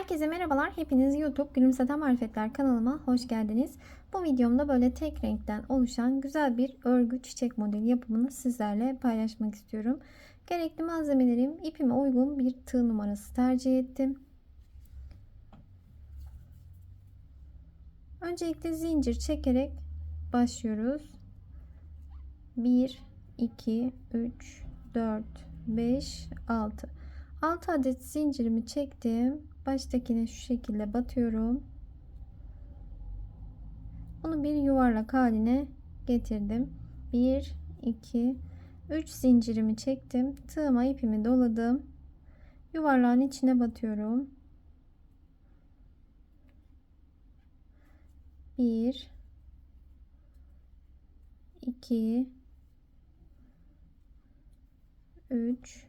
Herkese merhabalar. Hepiniz YouTube Gülümseten Marifetler kanalıma hoş geldiniz. Bu videomda böyle tek renkten oluşan güzel bir örgü çiçek modeli yapımını sizlerle paylaşmak istiyorum. Gerekli malzemelerim ipime uygun bir tığ numarası tercih ettim. Öncelikle zincir çekerek başlıyoruz. 1 2 3 4 5 6 6 adet zincirimi çektim. Baştakine şu şekilde batıyorum. Bunu bir yuvarlak haline getirdim. 1 2 3 zincirimi çektim. Tığıma ipimi doladım. Yuvarlağın içine batıyorum. 1 2 3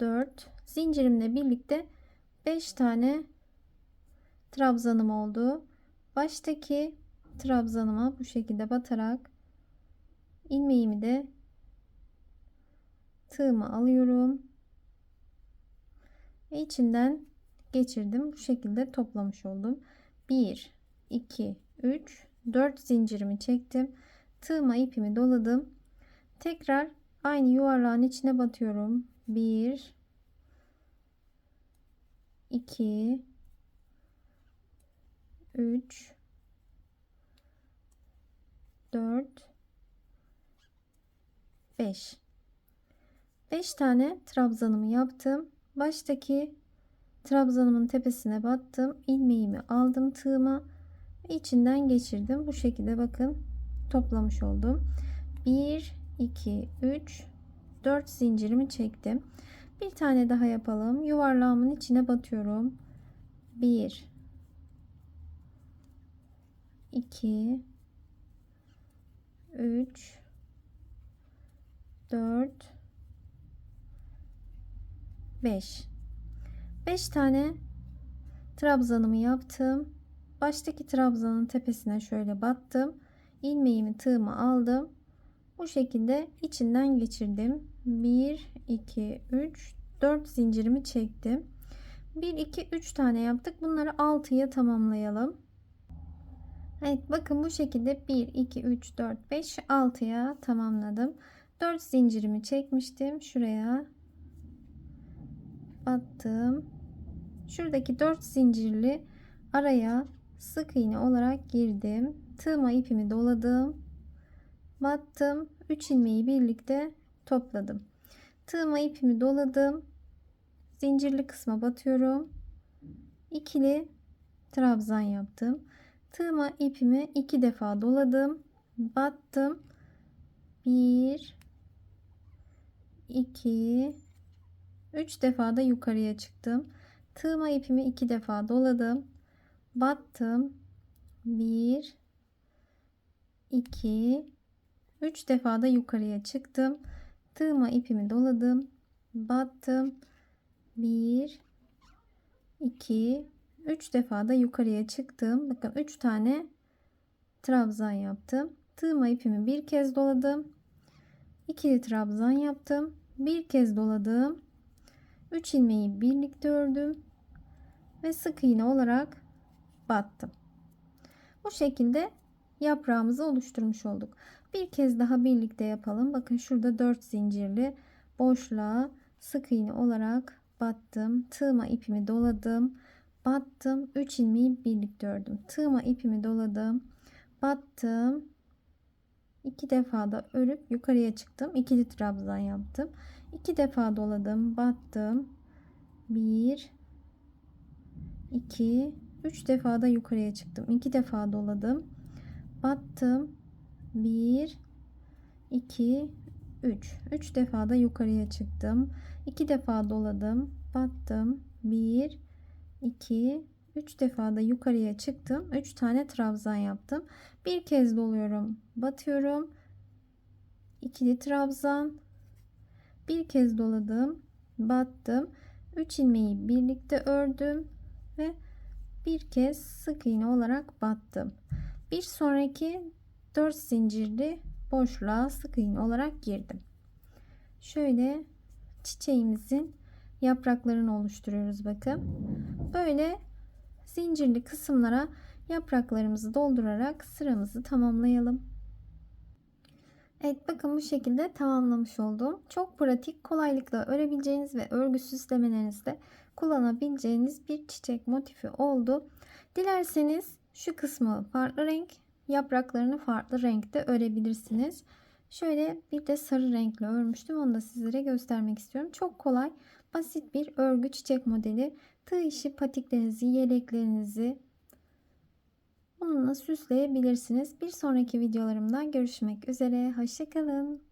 4 zincirimle birlikte 5 tane trabzanım oldu. Baştaki trabzanıma bu şekilde batarak ilmeğimi de tığıma alıyorum. Ve içinden geçirdim. Bu şekilde toplamış oldum. 1 2 3 4 zincirimi çektim. Tığıma ipimi doladım. Tekrar aynı yuvarlağın içine batıyorum. 1 2 3 4 5 5 tane trabzanımı yaptım. Baştaki trabzanımın tepesine battım. ilmeğimi aldım tığıma. içinden geçirdim. Bu şekilde bakın toplamış oldum. 1 2 3 4 zincirimi çektim. Bir tane daha yapalım. Yuvarlağımın içine batıyorum. 1 2 3 4 5 5 tane trabzanımı yaptım. Baştaki trabzanın tepesine şöyle battım. ilmeğimi tığımı aldım. Bu şekilde içinden geçirdim. 1 2 3 4 zincirimi çektim. 1 2 3 tane yaptık. Bunları 6'ya tamamlayalım. Evet bakın bu şekilde 1 2 3 4 5 6'ya tamamladım. 4 zincirimi çekmiştim. Şuraya battım. Şuradaki 4 zincirli araya sık iğne olarak girdim. Tığıma ipimi doladım. Battım. 3 ilmeği birlikte topladım. Tığıma ipimi doladım. Zincirli kısma batıyorum. İkili trabzan yaptım. Tığıma ipimi iki defa doladım. Battım. 1 2 3 defa da yukarıya çıktım. Tığıma ipimi iki defa doladım. Battım. 1 2 3 defa da yukarıya çıktım. Tığıma ipimi doladım. Battım. 1 2 3 defa da yukarıya çıktım. Bakın 3 tane trabzan yaptım. Tığıma ipimi bir kez doladım. İkili trabzan yaptım. Bir kez doladım. 3 ilmeği birlikte ördüm ve sık iğne olarak battım. Bu şekilde yaprağımızı oluşturmuş olduk. Bir kez daha birlikte yapalım. Bakın şurada 4 zincirli boşluğa sık iğne olarak battım. Tığıma ipimi doladım. Battım. 3 ilmeği birlikte ördüm. Tığıma ipimi doladım. Battım. 2 defa da örüp yukarıya çıktım. İkili trabzan yaptım. 2 defa doladım. Battım. 1 2 3 defa da yukarıya çıktım. 2 defa doladım. Battım. 1 2 3 3 defa da yukarıya çıktım. 2 defa doladım battım. 1 2 3 defa da yukarıya çıktım. 3 tane trabzan yaptım. Bir kez doluyorum batıyorum. İkili trabzan. Bir kez doladım battım. 3 ilmeği birlikte ördüm ve bir kez sık iğne olarak battım. Bir sonraki 4 zincirli boşluğa sık iğne olarak girdim. Şöyle çiçeğimizin yapraklarını oluşturuyoruz bakın. Böyle zincirli kısımlara yapraklarımızı doldurarak sıramızı tamamlayalım. Evet bakın bu şekilde tamamlamış oldum. Çok pratik, kolaylıkla örebileceğiniz ve örgü süslemelerinizde kullanabileceğiniz bir çiçek motifi oldu. Dilerseniz şu kısmı farklı renk, yapraklarını farklı renkte örebilirsiniz. Şöyle bir de sarı renkle örmüştüm. Onu da sizlere göstermek istiyorum. Çok kolay, basit bir örgü çiçek modeli. Tığ işi patiklerinizi, yeleklerinizi bununla süsleyebilirsiniz. Bir sonraki videolarımda görüşmek üzere. Hoşçakalın.